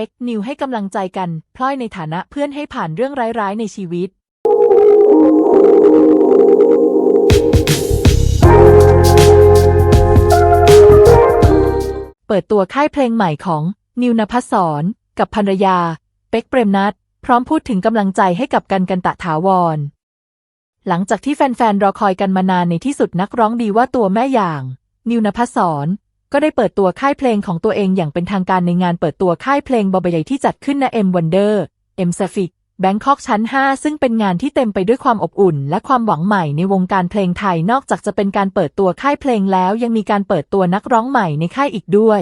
เป็กนิวให้กำลังใจกันพลอยในฐานะเพื่อนให้ผ่านเรื่องร้ายๆในชีวิตเปิดตัวค่ายเพลงใหม่ของนิวนภัสสรกับภรรยา เป็กเปรมนัทพร้อมพูดถึงกำลังใจให้กับกันกันตะถาวร หลังจากที่แฟนๆ รอคอยกันมานานในที่สุดนักร้องดีว่าตัวแม่อย่าง นิวนภัสสร ก็ได้เปิดตัวค่ายเพลงของตัวเองอย่างเป็นทางการในงานเปิดตัวค่ายเพลงบอใหญ่ที่จัดขึ้นณเอ็มวันเดอร์เอ็มซฟิกแบงคอกชั้น 5 ซึ่งเป็นงานที่เต็มไปด้วยความอบอุ่น และความหวังใหม่ในวงการเพลงไทยนอกจากจะเป็นการเปิดตัวค่ายเพลงแล้วยังมีการเปิดตัวนักร้องใหม่ในค่ายอีกด้วย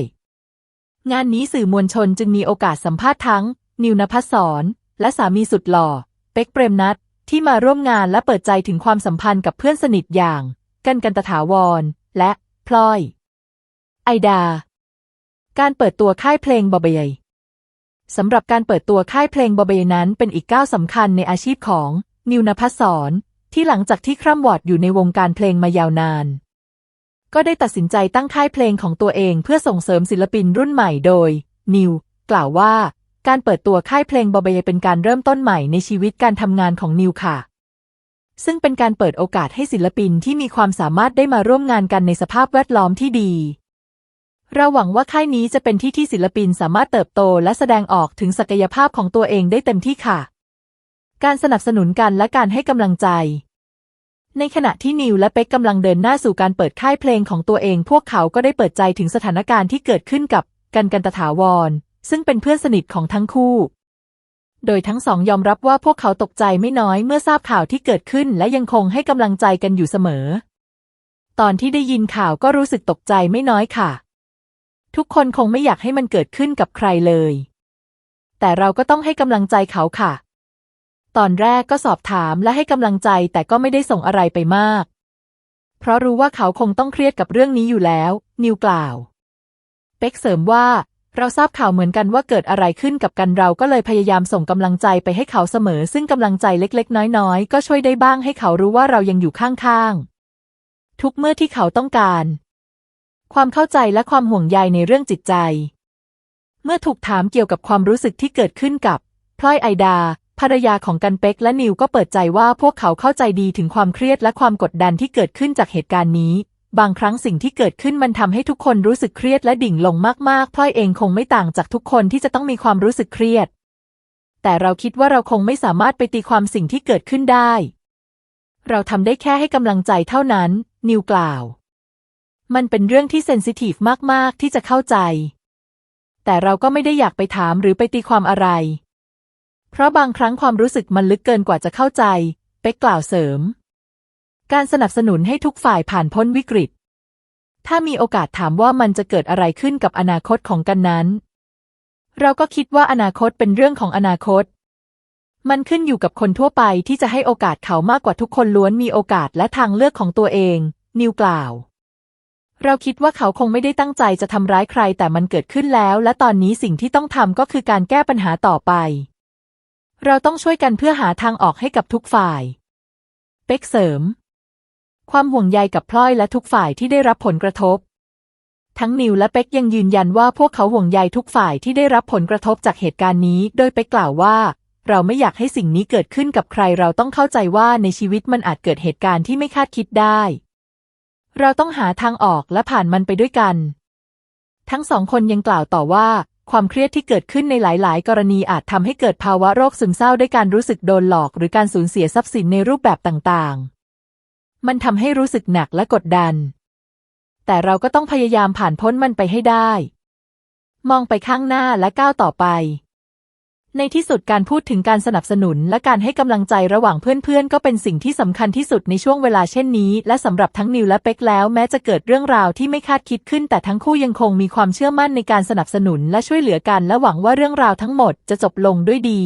งานนี้สื่อมวลชนจึงมีโอกาสสัมภาษณ์ทั้ง นิวนภัสสรและสามีสุดหล่อ เป็กเปรมนัทที่มาร่วมงานและเปิดใจถึงความสัมพันธ์กับเพื่อนสนิทอย่าง กันกันตถาวร และพลอย ไอดา การเปิดตัวค่ายเพลงบอเบยสำหรับการเปิดตัวค่ายเพลงบอเบยนั้นเป็นอีกก้าวสำคัญในอาชีพของ นิวนภัสสรที่หลังจากที่คร่ำวอดอยู่ในวงการเพลงมายาวนาน ก็ได้ตัดสินใจตั้งค่ายเพลงของตัวเองเพื่อส่งเสริมศิลปินรุ่นใหม่โดย นิว กล่าวว่า การเปิดตัวค่ายเพลงบอเบยเป็นการเริ่มต้นใหม่ในชีวิตการทำงานของนิวค่ะซึ่งเป็นการเปิดโอกาสให้ศิลปินที่มีความสามารถได้มาร่วมงานกันในสภาพแวดล้อมที่ดี เราหวังว่าค่ายนี้จะเป็นที่ที่ศิลปินสามารถเติบโตและแสดงออกถึงศักยภาพของตัวเองได้เต็มที่ค่ะ การสนับสนุนกันและการให้กำลังใจ ในขณะที่นิวและเป็กกำลังเดินหน้าสู่การเปิดค่ายเพลงของตัวเอง พวกเขาก็ได้เปิดใจถึงสถานการณ์ที่เกิดขึ้นกับกันกันตถาวร ซึ่งเป็นเพื่อนสนิทของทั้งคู่ โดยทั้งสองยอมรับว่าพวกเขาตกใจไม่น้อยเมื่อทราบข่าวที่เกิดขึ้น และยังคงให้กำลังใจกันอยู่เสมอ ตอนที่ได้ยินข่าวก็รู้สึกตกใจไม่น้อยค่ะ ทุกคนคงไม่อยากให้มันเกิดขึ้นกับใครเลย แต่เราก็ต้องให้กำลังใจเขาค่ะ ตอนแรกก็สอบถามและให้กำลังใจแต่ก็ไม่ได้ส่งอะไรไปมาก เพราะรู้ว่าเขาคงต้องเครียดกับเรื่องนี้อยู่แล้ว นิวกล่าว เป็กเสริมว่า เราทราบข่าวเหมือนกันว่าเกิดอะไรขึ้นกับกันเราก็เลยพยายามส่งกำลังใจไปให้เขาเสมอ ซึ่งกำลังใจเล็กๆ น้อยๆ ก็ช่วยได้บ้างให้เขารู้ว่าเรายังอยู่ข้างๆ ทุกเมื่อที่เขาต้องการ ความเข้าใจและความห่วงใยในเรื่องจิตใจ เมื่อถูกถามเกี่ยวกับความรู้สึกที่เกิดขึ้นกับพลอยไอดา ภรรยาของกันเป็กและนิวก็เปิดใจว่าพวกเขาเข้าใจดีถึงความเครียดและความกดดันที่เกิดขึ้นจากเหตุการณ์นี้ บางครั้งสิ่งที่เกิดขึ้นมันทำให้ทุกคนรู้สึกเครียดและดิ่งลงมากๆพลอยเองคงไม่ต่างจากทุกคนที่จะต้องมีความรู้สึกเครียด แต่เราคิดว่าเราคงไม่สามารถไปตีความสิ่งที่เกิดขึ้นได้ เราทำได้แค่ให้กำลังใจเท่านั้น นิวกล่าว มันเป็นเรื่องที่เซนซิทีฟมาก ๆ ที่จะเข้าใจ แต่เราก็ไม่ได้อยากไปถามหรือไปตีความอะไร เพราะบางครั้งความรู้สึกมันลึกเกินกว่าจะเข้าใจ เป็กกล่าวเสริม การสนับสนุนให้ทุกฝ่ายผ่านพ้นวิกฤต ถ้ามีโอกาสถามว่ามันจะเกิดอะไรขึ้นกับอนาคตของกันนั้น เราก็คิดว่าอนาคตเป็นเรื่องของอนาคต มันขึ้นอยู่กับคนทั่วไปที่จะให้โอกาสเขามากกว่าทุกคนล้วนมีโอกาสและทางเลือกของตัวเอง นิวกล่าว เราคิดว่าเขาคงไม่ได้ตั้งใจจะทำร้ายใครแต่มันเกิดขึ้นแล้ว และตอนนี้สิ่งที่ต้องทำก็คือการแก้ปัญหาต่อไป เราต้องช่วยกันเพื่อหาทางออกให้กับทุกฝ่าย เป็กเสริม ความห่วงใยกับพลอยและทุกฝ่ายที่ได้รับผลกระทบ ทั้งนิวและเป็กยังยืนยันว่าพวกเขาห่วงใยทุกฝ่ายที่ได้รับผลกระทบจากเหตุการณ์นี้ โดยเป็กกล่าวว่าเราไม่อยากให้สิ่งนี้เกิดขึ้นกับใคร เราต้องเข้าใจว่าในชีวิตมันอาจเกิดเหตุการณ์ที่ไม่คาดคิดได้ เราต้องหาทางออกและผ่านมันไปด้วยกัน ทั้งสองคนยังกล่าวต่อว่า ความเครียดที่เกิดขึ้นในหลาย ๆ กรณีอาจทำให้เกิดภาวะโรคซึมเศร้าด้วยการรู้สึกโดนหลอกหรือการสูญเสียทรัพย์สินในรูปแบบต่าง ๆ มันทำให้รู้สึกหนักและกดดัน แต่เราก็ต้องพยายามผ่านพ้นมันไปให้ได้ มองไปข้างหน้าและก้าวต่อไป ในที่สุดการพูดถึงการสนับสนุนและการให้กำลังใจระหว่างเพื่อนๆ ก็เป็นสิ่งที่สำคัญที่สุดในช่วงเวลาเช่นนี้ และสำหรับทั้งนิวและเป็กแล้วแม้จะเกิดเรื่องราวที่ไม่คาดคิดขึ้น แต่ทั้งคู่ยังคงมีความเชื่อมั่นในการสนับสนุนและช่วยเหลือกัน และหวังว่าเรื่องราวทั้งหมดจะจบลงด้วยดี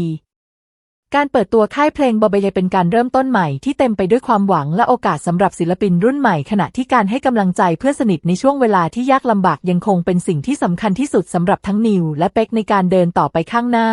การเปิดตัวค่ายเพลงบอเบยเป็นการเริ่มต้นใหม่ที่เต็มไปด้วยความหวังและโอกาสสำหรับศิลปินรุ่นใหม่ ขณะที่การให้กำลังใจเพื่อนสนิทในช่วงเวลาที่ยากลำบากยังคงเป็นสิ่งที่สำคัญที่สุดสำหรับทั้งนิวและเป็กในการเดินต่อไปข้างหน้า